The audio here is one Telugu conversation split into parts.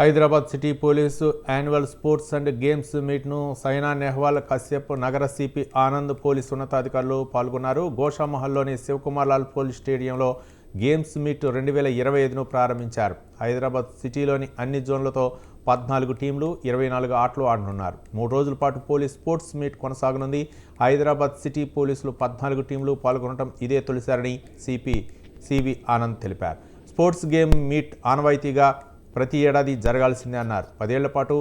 Hyderabad city police annual sports and games మీట్ను Saina Nehwal Kashyap నగర సిపి ఆనంద్ పోలీసు ఉన్నతాధికారులు పాల్గొన్నారు. గోషామహల్లోని శివకుమార్ లాల్ పోలీస్ స్టేడియంలో గేమ్స్ మీట్ రెండు వేల ఇరవై ఐదును ప్రారంభించారు. హైదరాబాద్ సిటీలోని అన్ని జోన్లతో పద్నాలుగు టీంలు ఇరవై నాలుగు ఆటలు ఆడనున్నారు. మూడు రోజుల పాటు పోలీస్ స్పోర్ట్స్ మీట్ కొనసాగనుంది. హైదరాబాద్ సిటీ పోలీసులు పద్నాలుగు టీంలు పాల్గొనడం ఇదే తొలిసారని సిపి సివి ఆనంద్ తెలిపారు. స్పోర్ట్స్ గేమ్ మీట్ ఆనవాయితీగా ప్రతి ఏడాది జరగాల్సిందే అన్నారు. పదేళ్ళ పాటు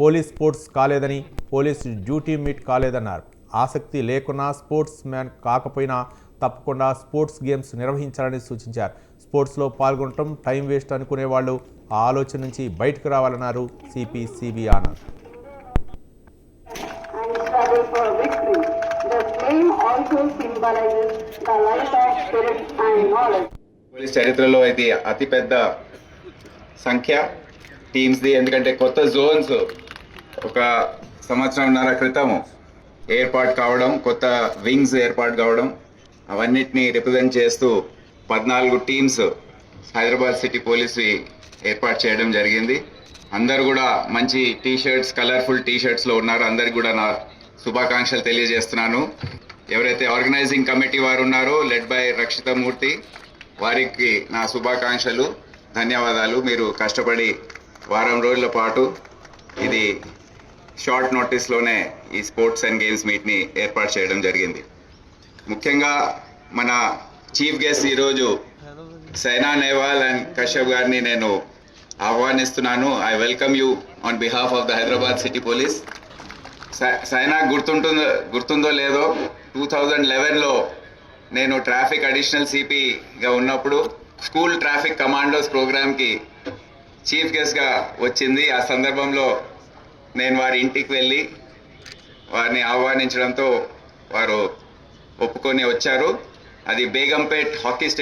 పోలీస్ స్పోర్ట్స్ కాలేదని పోలీస్ డ్యూటీ మీట్ కాలేదన్నారు. ఆసక్తి లేకున్నా స్పోర్ట్స్ మ్యాన్ కాకపోయినా తప్పకుండా స్పోర్ట్స్ గేమ్స్ నిర్వహించాలని సూచించారు. స్పోర్ట్స్లో పాల్గొనటం టైం వేస్ట్ అనుకునే వాళ్ళు ఆ ఆలోచన నుంచి బయటకు రావాలన్నారు సిపి సివి ఆనంద్. పోలీస్ చరిత్రలో ఇది అతిపెద్ద సంఖ్య టీమ్స్ది ఎందుకంటే కొత్త జోన్స్ ఒక సంవత్సరంన్నర క్రితం ఏర్పాటు కావడం కొత్త వింగ్స్ ఏర్పాటు కావడం అవన్నిటిని రిప్రజెంట్ చేస్తూ పద్నాలుగు టీమ్స్ హైదరాబాద్ సిటీ పోలీస్ ఏర్పాటు చేయడం జరిగింది. అందరు కూడా మంచి టీ షర్ట్స్ కలర్ఫుల్ టీ షర్ట్స్లో ఉన్నారు. అందరికి కూడా నా శుభాకాంక్షలు తెలియజేస్తున్నాను. ఎవరైతే ఆర్గనైజింగ్ కమిటీ వారు ఉన్నారో లెడ్ బై రక్షిత మూర్తి వారికి నా శుభాకాంక్షలు. ధన్యవాదాలు. మీరు కష్టపడి వారం రోజుల పాటు ఇది షార్ట్ నోటీస్లోనే ఈ స్పోర్ట్స్ అండ్ గేమ్స్ మీట్ని ఏర్పాటు చేయడం జరిగింది. ముఖ్యంగా మన చీఫ్ గెస్ట్ ఈరోజు సైనా నెహ్వాల్ అండ్ కశ్యప్ గారిని నేను ఆహ్వానిస్తున్నాను. I welcome you on behalf of the Hyderabad city police. సై- సైనా గుర్తుంటుందో గుర్తుందో లేదో టూ థౌజండ్ లెవెన్లో నేను ట్రాఫిక్ అడిషనల్ సిపిగా ఉన్నప్పుడు స్కూల్ ట్రాఫిక్ కమాండోస్ ప్రోగ్రామ్కి చీఫ్ గెస్ట్గా వచ్చింది. ఆ సందర్భంలో నేను వారి ఇంటికి వెళ్ళి వారిని ఆహ్వానించడంతో వారు ఒప్పుకొని వచ్చారు. అది బేగంపేట్ హాకీ